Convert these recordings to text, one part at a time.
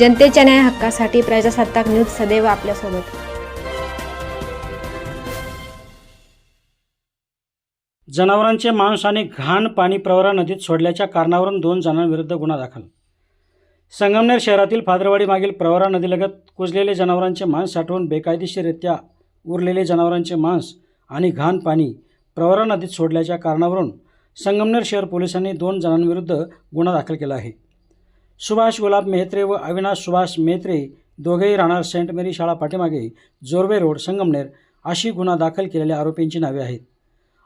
जनतेच्या न्याय हक्कासाठी प्रजासत्ताक न्यूज सदैव आपल्यासोबत. जनावरांचे मांस आणि घाण पाणी प्रवरा नदीत सोडल्याच्या कारणावरून दोन जणांविरुद्ध गुन्हा दाखल. संगमनेर शहरातील फादरवाडी मागील प्रवरा नदीलगत कुजलेले जनावरांचे मांस साठवून बेकायदेशीररित्या उरलेले जनावरांचे मांस आणि घाण पाणी प्रवरा नदीत सोडल्याच्या कारणावरून संगमनेर शहर पोलिसांनी दोन जणांविरुद्ध गुन्हा दाखल केला आहे. सुभाष गुलाब मेहत्रे व अविनाश सुभाष मेहत्रे दोघेही राहणार सेंट मेरी शाळा पाठीमागे जोरवे रोड संगमनेर अशी गुन्हा दाखल केलेल्या आरोपींची नावे आहेत.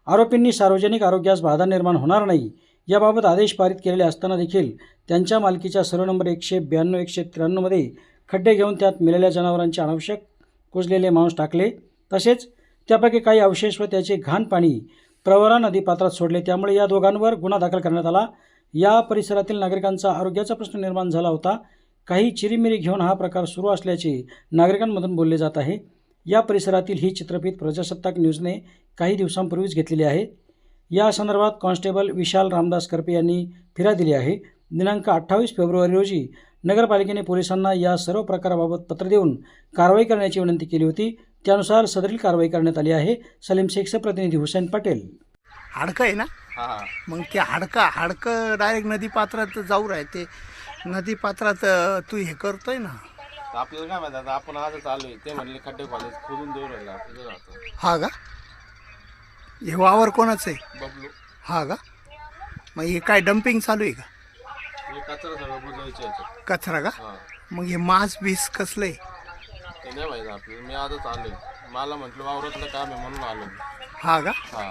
आरोपींनी सार्वजनिक आरोग्यास बाधा निर्माण होणार नाही याबाबत आदेश पारित केलेले असताना देखील त्यांच्या मालकीच्या सर्व नंबर एकशे ब्याण्णव एकशे त्र्याण्णवमध्ये खड्डे घेऊन त्यात मिलेल्या जनावरांचे अनावश्यक कुजलेले मांस टाकले. तसेच त्यापैकी काही अवशेष व त्याचे घाण पाणी प्रवरा नदीपात्रात सोडले. त्यामुळे या दोघांवर गुन्हा दाखल करण्यात आला. या परिसरातील नागरिकांचा आरोग्याचा प्रश्न निर्माण झाला होता. काही चिरीमिरी घेऊन हा प्रकार सुरू असल्याचे नागरिकांमधून बोलले जात आहे. या परिसरातील ही चित्रफित प्रजासत्ताक न्यूजने काही दिवसांपूर्वीच घेतलेली आहे. या संदर्भात कॉन्स्टेबल विशाल रामदास करपे यांनी फिरा दिली आहे. दिनांक अठ्ठावीस फेब्रुवारी रोजी नगरपालिकेने पोलिसांना या सर्व प्रकाराबाबत पत्र देऊन कारवाई करण्याची विनंती केली होती. त्यानुसार सदरील कारवाई करण्यात आली आहे. सलीम शेखचे प्रतिनिधी हुसेन पटेल. हाडकं आहे ना? मग ते हाडकं हाडकं डायरेक्ट नदीपात्रात जाऊ राहते नदीपात्रात अं, तू हे करतोय ना? आपल्याला काय माहिती आता आपण आजच आलोय ते म्हणले खड्डे कॉलेज खोदून देऊ राहिला. आपल्याला हा का? हे वावर कोणाचं आहे? बबलू. हा का? मग हे काय डम्पिंग चालू आहे का? हे कचरा सगळं बुजवायचं याच्यात. कचरा का? हा. मग हे मांस बीस कसलं आहे? ते नाही माहिती आपल्याला. मी आजच आलोय. मला म्हटलं वावरातलं काम आहे म्हणून आलो. हा का? हा.